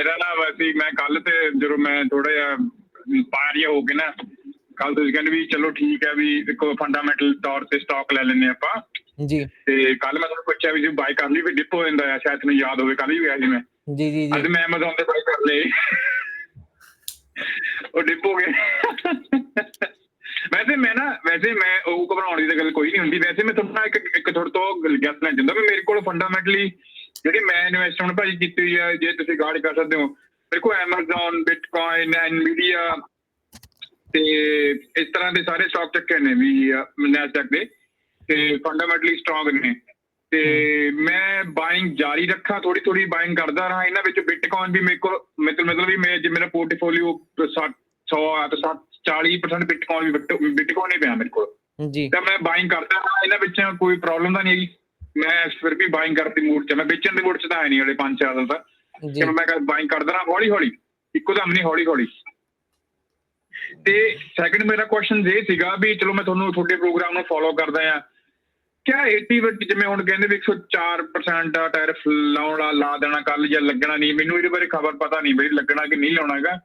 ਮੇਰਾ ਨਾ ਵੈਸੇ ਹੀ ਮੈਂ ਕੱਲ ਤੇ ਜਦੋਂ ਮੈਂ ਥੋੜਾ ਜਿਹਾ ਪਾਰੀਆ ਹੋ ਕੇ ਨਾ ਕੱਲ ਤੁਸੀਂ ਕਹਿੰਦੇ ਵੀ ਚਲੋ ਠੀਕ ਹੈ ਵੀ ਦੇਖੋ ਫੰਡਾਮੈਂਟਲ ਤੌਰ ਤੇ ਸਟਾਕ ਲੈ ਲੈਂਦੇ ਆਪਾਂ। ਜੀ। ਤੇ ਕੱਲ ਮੈਂ ਤੁਹਾਨੂੰ ਪੁੱਛਿਆ ਵੀ ਜੇ ਬਾਈ ਕਰ ਲਈ ਵੀ ਡਿਪ ਹੋ ਜਾਂਦਾ ਆ ਸ਼ਾਇਦ ਤੁਹਾਨੂੰ ਯਾਦ ਹੋਵੇ ਕੱਲ ਵੀ ਗਿਆ ਸੀ ਮੈਂ। ਜੀ ਜੀ ਅੱਜ ਜੀ ਮੈਂ Amazon ਤੇ ਬਾਈ ਕਰ ਲਏ ਉਹ ਡਿਪ ਹੋ ਗਏ ਵੈਸੇ ਮੈਂ ਨਾ ਵੈਸੇ ਮੈਂ ਉਹ ਘਬਰਾਉਣ ਦੀ ਤਾਂ ਗੱਲ ਕੋਈ ਨਹੀਂ ਹੁੰਦੀ। ਵੈਸੇ ਮੈਂ ਤੁਹਾਨੂੰ ਨਾ ਇੱਕ ਇੱਕ ਤੁਹਾਡੇ ਤੋਂ ਗੱਲ ਦੱਸਣਾ ਚਾਹੁੰਦਾ ਵੀ ਮੇਰੇ ਕੋਲ ਫੰਡਾਮੈਂਟਲੀ ਜਿਹੜੀ ਮੈਂ ਇਨਵੈਸਟਮੈਂਟ ਭਾਜੀ ਕੀਤੀ ਹੋਈ ਆ ਜੇ ਤੁਸੀਂ ਗਾਰਡ ਕਰ ਸਕਦੇ ਹੋ। ਮੇਰੇ ਕੋਲ Amazon Bitcoin Nvidia ਤੇ ਇਸ ਤਰ੍ਹਾਂ ਦੇ ਸਾਰੇ ਸਟਾਕ ਚੱਕੇ ਨੇ ਵੀ ਨੈਸਡੈਕ ਦੇ। ਤੇ ਫੰਡਾਮੈਂਟਲੀ ਸਟਰੋਂਗ ਨੇ। ਤੇ ਮੈਂ ਬਾਇੰਗ ਜਾਰੀ ਰੱਖਾਂ ਥੋੜੀ ਥੋੜੀ ਬਾਇੰਗ ਕਰਦਾ ਰਹਾ। ਇਹਨਾਂ ਵਿੱਚ ਬਿਟਕੋਇਨ ਵੀ ਮੇਰੇ ਕੋਲ ਮਤਲਬ ਮਤਲਬ ਵੀ ਮੈਂ ਜੇ ਮੇਰਾ ਪੋਰਟਫੋਲੀਓ 100 ਆ ਤਾਂ 60 40% ਬਿਟਕੋਇਨ ਵੀ ਬਿਟਕੋਇਨ ਹੀ ਪਿਆ ਮੇਰੇ ਕੋਲ। ਜੀ। ਤਾਂ ਮੈਂ ਬਾਇੰਗ ਕਰਦਾ ਰਹਾ। ਇਹਨਾਂ ਵਿੱਚ ਕੋਈ ਪ੍ਰੋਬਲਮ ਤਾਂ ਨਹੀਂ ਹੈਗੀ। ਮੈਂ ਫਿਰ ਵੀ ਬਾਇੰਗ ਕਰਦੀ ਮੂਡ 'ਚ। ਮੈਂ ਵੇਚਣ ਦੇ ਮੂਡ 'ਚ ਤਾਂ ਹੈ ਨਹੀਂ ਹਲੇ 5-4 ਸਾਲ ਤੱਕ ਜੀ। ਕਿ ਮੈਂ ਬਾਇੰਗ ਕਰਦਾ ਰਹਾ ਹੌਲੀ ਹੌਲੀ। ਇੱਕੋ ਦਮ ਨਹੀਂ ਹੌਲੀ ਹੌਲੀ। ਤੇ ਸੈਕੰਡ ਮੇਰਾ ਕੁਐਸਚਨ ਇਹ ਸੀਗਾ ਵੀ ਚਲੋ ਮੈਂ ਤੁਹਾਨੂੰ ਤੁਹਾਡੇ ਪ੍ਰੋਗਰਾਮ ਨੂੰ ਫੋਲੋ ਕਰਦਾ ਆ ਕਿਆ 80 ਵਿੱਚ ਜਿਵੇਂ ਹੁਣ ਕਹਿੰਦੇ ਵੀ 104% ਦਾ ਟੈਰਿਫ ਲਾਉਣ ਲਾ ਲਾ ਦੇਣਾ ਕੱਲ ਜਾਂ ਲੱਗਣਾ ਨਹੀਂ। ਮੈਨੂੰ ਇਹਦੇ ਬਾਰੇ ਖਬਰ ਪਤਾ ਨਹੀਂ ਬਈ ਲੱਗਣਾ ਕਿ ਨਹੀਂ ਲਾਉਣਾ ਹੈਗਾ।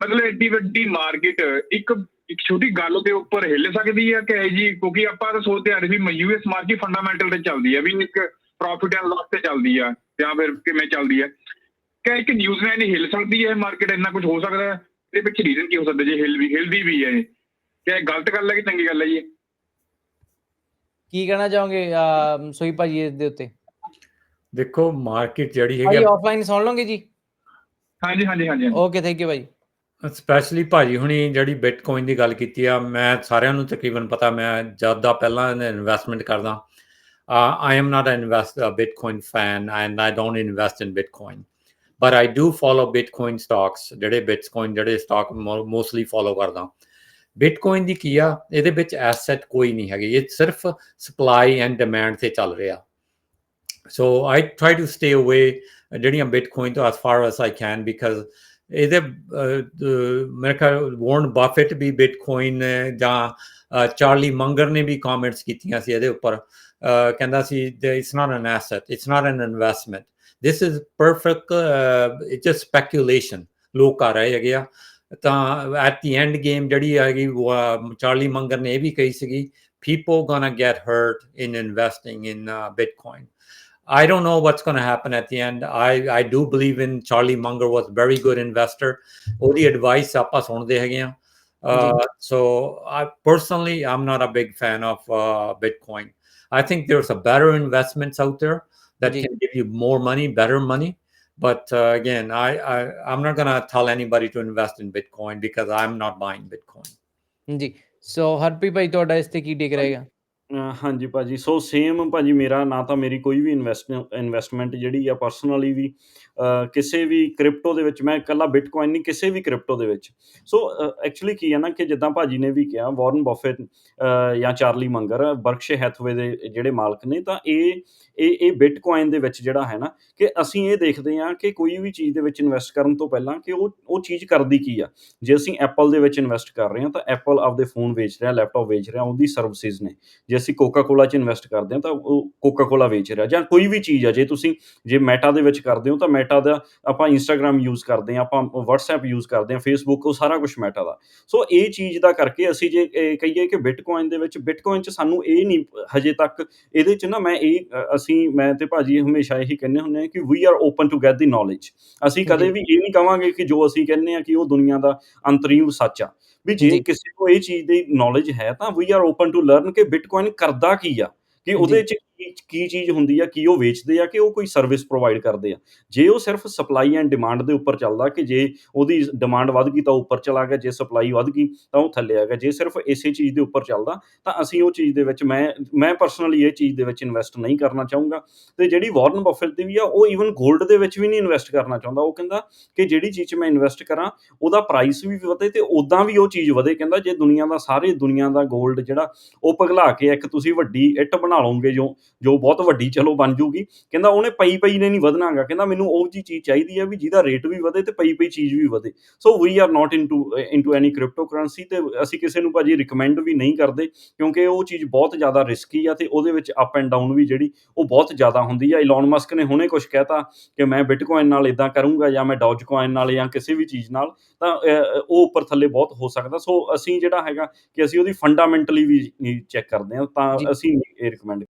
ਮਤਲਬ ਐਡੀ ਵੱਡੀ ਮਾਰਕੀਟ ਇੱਕ ਇੱਕ ਛੋਟੀ ਗੱਲ ਦੇ ਉੱਪਰ ਹਿੱਲ ਸਕਦੀ ਹੈ ਕਿ ਇਹ ਜੀ ਕਿਉਂਕਿ ਆਪਾਂ ਤਾਂ ਸੋਚਦੇ ਆ ਰਹੇ ਵੀ ਯੂਐਸ ਮਾਰਕੀਟ ਫੰਡਾਮੈਂਟਲ ਤੇ ਚੱਲਦੀ ਹੈ ਵੀ ਇੱਕ ਪ੍ਰੋਫਿਟ ਐਂਡ ਲਾਸ ਤੇ ਚੱਲਦੀ ਆ ਜਾਂ ਫਿਰ ਕਿਵੇਂ ਚੱਲਦੀ ਹੈ ਕਿ ਇੱਕ ਨਿਊਜ਼ ਨੇ ਨਹੀਂ ਹਿੱਲ ਸਕਦੀ ਹੈ ਮਾਰਕੀਟ ਇੰਨਾ ਕੁਝ ਹੋ ਸਕਦਾ ਹੈ ਇਹਦੇ ਪਿੱਛੇ ਰੀਜ਼ਨ ਕੀ ਹੋ ਸਕਦਾ ਜੇ ਹਿੱਲ ਵੀ ਹਿਲਦੀ ਵੀ ਹੈ ਇਹ। ਕਿ ਇਹ ਗਲਤ ਗੱਲ ਹੈ ਕਿ ਚੰਗੀ ਗੱਲ ਹੈ ਜੀ? ਕੀ ਕਹਿਣਾ ਚਾਹੋਗੇ ਸੋਈ ਭਾਜੀ ਇਸ ਦੇ ਉੱਤੇ? ਦੇਖੋ ਮਾਰਕੀਟ ਜਿਹੜੀ ਹੈਗੀ ਆਫਲਾਈਨ ਸੁਣ ਲਓਗੇ ਜੀ? ਹਾਂਜੀ ਹਾਂਜੀ ਹਾਂਜੀ। ਓਕੇ ਥੈਂਕ ਯੂ ਭਾਜੀ। ਸਪੈਸ਼ਲੀ ਭਾਜੀ ਹੁਣੀ ਜਿਹੜੀ ਬਿਟਕੋਇਨ ਦੀ ਗੱਲ ਕੀਤੀ ਆ, ਮੈਂ ਸਾਰਿਆਂ ਨੂੰ ਤਕਰੀਬਨ ਪਤਾ, ਮੈਂ ਜਦ ਦਾ ਪਹਿਲਾਂ ਇਨਵੈਸਟਮੈਂਟ ਕਰਦਾ I am not an invest bitcoin fan and I don't invest in bitcoin but I do follow bitcoin stocks ਜਿਹੜੇ ਬਿਟਕੋਇਨ ਜਿਹੜੇ ਸਟਾਕ ਮੋਸਟਲੀ ਫੋਲੋ ਕਰਦਾ। ਬਿਟਕੋਇਨ ਦੀ ਕੀ ਆ, ਇਹਦੇ ਵਿੱਚ ਐਸੈਟ ਕੋਈ ਨਹੀਂ ਹੈਗੀ, ਇਹ ਸਿਰਫ ਸਪਲਾਈ ਐਂਡ ਡਿਮਾਂਡ ਤੇ ਚੱਲ ਰਿਹਾ। So I try to stay away ਜਿਹੜੀਆਂ ਬਿਟਕੋਇਨ ਤੋਂ as far as I can because ਇਹਦੇ ਅਹ, ਮੇਰੇ ਖਿਆਲ ਵਾਰਨ ਬਾਫਟ ਵੀ ਬਿਟਕੋਇਨ ਜਾਂ ਚਾਰਲੀ ਮੰਗਰ ਨੇ ਵੀ ਕਮੈਂਟਸ ਕੀਤੀਆਂ ਸੀ ਇਹਦੇ ਉੱਪਰ। ਕਹਿੰਦਾ ਸੀ it's not an asset it's not an investment this is perfect it's just speculation ਲੋਕ ਕਰ ਰਹੇ ਹੈਗੇ ਆ। ਤਾਂ ਐਟ ਦੀ ਐਂਡ ਗੇਮ ਜਿਹੜੀ ਹੈਗੀ ਉਹ, ਚਾਰਲੀ ਮੰਗਰ ਨੇ ਇਹ ਵੀ ਕਹੀ ਸੀਗੀ people gonna get hurt in investing in uh, bitcoin I don't know what's going to happen at the end. I I do believe in Charlie Munger was a very good investor. ਉਹਦੀ advice ਆਪਾਂ ਸੁਣਦੇ ਹੈਗੇ ਆ uh, so I personally I'm not a big fan of uh, Bitcoin. I think there's a better investments out there that Ji. can give you more money, better money. But uh, again, I, I I'm not gonna tell anybody to invest in Bitcoin because I'm not buying Bitcoin. ਜੀ ਸੋ ਹਰਪ੍ਰੀਤ ਭਾਈ ਤੁਹਾਡਾ ਇਸ ਤੇ ਕੀ ਟੇਕ ਰਹੇਗਾ ਅ, ਹਾਂਜੀ ਭਾਜੀ so same ਭਾਜੀ ਮੇਰਾ ਨਾ ਤਾਂ ਮੇਰੀ ਕੋਈ ਵੀ ਇਨਵੈਸਟ ਇਨਵੈਸਟਮੈਂਟ ਜਿਹੜੀ ਆ ਪਰਸਨਲੀ ਵੀ ਅ, ਕਿਸੇ ਵੀ ਕ੍ਰਿਪਟੋ ਦੇ ਵਿੱਚ ਮੈਂ ਇਕੱਲਾ ਬਿਟਕੋਇਨ ਨਹੀਂ ਕਿਸੇ ਵੀ ਕ੍ਰਿਪਟੋ ਦੇ ਵਿੱਚ। ਸੋ ਐਕਚੁਅਲੀ ਕੀ ਹੈ ਨਾ ਕਿ ਜਿੱਦਾਂ ਭਾਜੀ ਨੇ ਵੀ ਕਿਹਾ ਵਾਰਨ ਬਫੇਟ ਜਾਂ ਚਾਰਲੀ ਮੰਗਰ ਬਰਕਸ਼ੇ ਹੈਥਵੇ ਦੇ ਜਿਹੜੇ ਮਾਲਕ ਨੇ ਤਾਂ ਇਹ ਇਹ ਇਹ ਬਿਟਕੋਇਨ ਦੇ ਵਿੱਚ ਜਿਹੜਾ ਹੈ ਨਾ ਕਿ ਅਸੀਂ ਇਹ ਦੇਖਦੇ ਹਾਂ ਕਿ ਕੋਈ ਵੀ ਚੀਜ਼ ਦੇ ਵਿੱਚ ਇਨਵੈਸਟ ਕਰਨ ਤੋਂ ਪਹਿਲਾਂ ਕਿ ਉਹ ਉਹ ਚੀਜ਼ ਕਰਦੀ ਕੀ ਆ। ਜੇ ਅਸੀਂ ਐਪਲ ਦੇ ਵਿੱਚ ਇਨਵੈਸਟ ਕਰ ਰਹੇ ਹਾਂ ਤਾਂ ਐਪਲ ਆਪਦੇ ਫੋਨ ਵੇਚ ਰਿਹਾ ਲੈਪਟਾਪ ਵੇਚ ਰਿਹਾ ਉਹਦੀ ਸਰਵਿਸਿਜ਼ ਨੇ। ਜੇ ਅਸੀਂ ਕੋਕਾ ਕੋਲਾ 'ਚ ਇਨਵੈਸਟ ਕਰਦੇ ਹਾਂ ਤਾਂ ਉਹ ਕੋਕਾ ਕੋਲਾ ਵੇਚ ਰਿਹਾ ਜਾਂ ਕੋਈ ਵੀ ਚੀਜ਼ ਆ ਜੇ ਤੁਸੀਂ ਜੇ ਮੈਟਾ ਦੇ ਵਿੱਚ ਕਰਦੇ ਹੋ ਤਾਂ ਮੈਟਾ ਦਾ ਆਪਾਂ ਇੰਸਟਾਗ੍ਰam ਯੂਜ਼ ਕਰਦੇ ਹਾਂ ਆਪਾਂ WhatsApp ਯੂਜ਼ ਕਰਦੇ ਹਾਂ Facebook ਉਹ ਸਾਰਾ ਕੁਝ ਮੈਟਾ ਦਾ। ਸੋ ਇਹ ਚੀਜ਼ ਦਾ ਕਰਕੇ ਅਸੀਂ ਜੇ ਕਹੀਏ ਕਿ ਬਿਟਕੋਇਨ ਦੇ ਵਿੱਚ ਬਿਟਕੋਇਨ 'ਚ ਸਾਨੂੰ ਇਹ ਨਹੀਂ ਹਜੇ ਤੱਕ ਇਹਦੇ 'ਚ ਨਾ ਮੈਂ ਇਹ ਅਸੀਂ ਮੈਂ ਤੇ ਭਾਜੀ ਹਮੇਸ਼ਾ ਇਹੀ ਕਹਿੰਦੇ ਹੁੰਦੇ ਆ ਕਿ we are open to get the knowledge ਅਸੀਂ ਕਦੇ ਜੀ। ਵੀ ਇਹ ਨਹੀਂ ਕਵਾਂਗੇ ਕਿ ਜੋ ਅਸੀਂ ਕਹਿੰਦੇ ਆ ਕਿ ਉਹ ਦੁਨੀਆ ਦਾ ਅੰਤਰੀਵ ਸੱਚ ਆ। ਵੀ ਜੇ। ਕਿਸੇ ਨੂੰ ਇਹ ਚੀਜ਼ ਦੀ ਨੌਲੇਜ ਹੈ ਤਾਂ we are open to learn ਕਿ ਬਿਟਕੋਇਨ ਕਰਦਾ ਕੀ ਆ ਕਿ ਉਹਦੇ ਚ ਕੀ ਚੀਜ਼ ਹੁੰਦੀ ਆ, ਕੀ ਉਹ ਵੇਚਦੇ ਆ, ਕਿ ਉਹ ਕੋਈ ਸਰਵਿਸ ਪ੍ਰੋਵਾਈਡ ਕਰਦੇ ਆ। ਜੇ ਉਹ ਸਿਰਫ ਸਪਲਾਈ ਐਂਡ ਡਿਮਾਂਡ ਦੇ ਉੱਪਰ ਚੱਲਦਾ ਕਿ ਜੇ ਉਹਦੀ ਡਿਮਾਂਡ ਵੱਧ ਗਈ ਤਾਂ ਉਹ ਉੱਪਰ ਚਲਾ ਗਿਆ, ਜੇ ਸਪਲਾਈ ਵੱਧ ਗਈ ਤਾਂ ਉਹ ਥੱਲੇ ਆ ਗਿਆ। ਜੇ ਸਿਰਫ ਇਸੇ ਚੀਜ਼ ਦੇ ਉੱਪਰ ਚੱਲਦਾ ਤਾਂ ਅਸੀਂ ਉਹ ਚੀਜ਼ ਦੇ ਵਿੱਚ ਮੈਂ ਮੈਂ ਪਰਸਨਲੀ ਇਹ ਚੀਜ਼ ਦੇ ਵਿੱਚ ਇਨਵੈਸਟ ਨਹੀਂ ਕਰਨਾ ਚਾਹੂੰਗਾ। ਤੇ ਜਿਹੜੀ ਵਾਰਨ ਬਫੇਟ ਦੀ ਵੀ ਆ, ਉਹ ਈਵਨ 골ਡ ਦੇ ਵਿੱਚ ਵੀ ਨਹੀਂ ਇਨਵੈਸਟ ਕਰਨਾ ਚਾਹੁੰਦਾ। ਉਹ ਕਹਿੰਦਾ ਕਿ ਜਿਹੜੀ ਚੀਜ਼ 'ਚ ਮੈਂ ਇਨਵੈਸਟ ਕਰਾਂ, ਉਹਦਾ ਪ੍ਰਾਈਸ ਵੀ ਵਧੇ ਤੇ ਉਦਾਂ ਵੀ ਉਹ ਚੀਜ਼ ਵਧੇ। ਕਹਿੰਦਾ ਜੇ ਦੁਨੀਆ ਦਾ, ਸਾਰੇ ਦੁਨੀਆ ਦਾ 골ਡ ਜਿਹੜਾ, ਉਹ ਪਿਘਲਾ ਕੇ ਇੱਕ ਤੁਸੀਂ ਵੱਡੀ ਇੱਟ ਬਣਾ ਲਓਗੇ ਜੋ ਜੋ ਬਹੁਤ ਵੱਡੀ ਚਲੋ ਬਣ ਜੂਗੀ। ਕਹਿੰਦਾ ਉਹਨੇ ਪਈ ਪਈ ਨੇ ਨਹੀਂ ਵਧਣਾਗਾ ਕਹਿੰਦਾ ਮੈਨੂੰ ਉਹ ਜੀ ਚੀਜ਼ ਚਾਹੀਦੀ ਹੈ ਵੀ ਜਿਹਦਾ ਰੇਟ ਵੀ ਵਧੇ ਤੇ ਪਈ ਪਈ ਚੀਜ਼ ਵੀ ਵਧੇ। So we are not into into any crypto currency ਤੇ ਅਸੀਂ ਕਿਸੇ ਨੂੰ ਭਾਜੀ ਰਿਕਮੈਂਡ ਵੀ ਨਹੀਂ ਕਰਦੇ ਕਿਉਂਕਿ ਉਹ ਚੀਜ਼ ਬਹੁਤ ਜ਼ਿਆਦਾ ਰਿਸਕੀ ਆ ਤੇ ਉਹਦੇ ਵਿੱਚ ਅਪ ਐਂਡ ਡਾਊਨ ਵੀ ਜਿਹੜੀ ਉਹ ਬਹੁਤ ਜ਼ਿਆਦਾ ਹੁੰਦੀ ਆ। ਇਲਨ ਮਸਕ ਨੇ ਹੁਣੇ ਕੁਝ ਕਹਿਤਾ ਕਿ ਮੈਂ ਬਿਟਕੋਇਨ ਨਾਲ ਇਦਾਂ ਕਰੂੰਗਾ ਜਾਂ ਮੈਂ ਡੌਜ ਕੋਇਨ ਨਾਲ ਜਾਂ ਕਿਸੇ ਵੀ ਚੀਜ਼ ਨਾਲ ਤਾਂ ਉਹ ਉੱਪਰ ਥੱਲੇ ਬਹੁਤ ਹੋ ਸਕਦਾ। ਸੋ ਅਸੀਂ ਜਿਹੜਾ ਹੈਗਾ ਕਿ ਅਸੀਂ ਉਹਦੀ ਫੰਡਾਮੈਂਟਲੀ ਵੀ ਚੈੱਕ ਕਰਦੇ ਹਾਂ ਤਾਂ। ਅਸੀਂ ਇਹ ਰਿਕਮੈਂਡ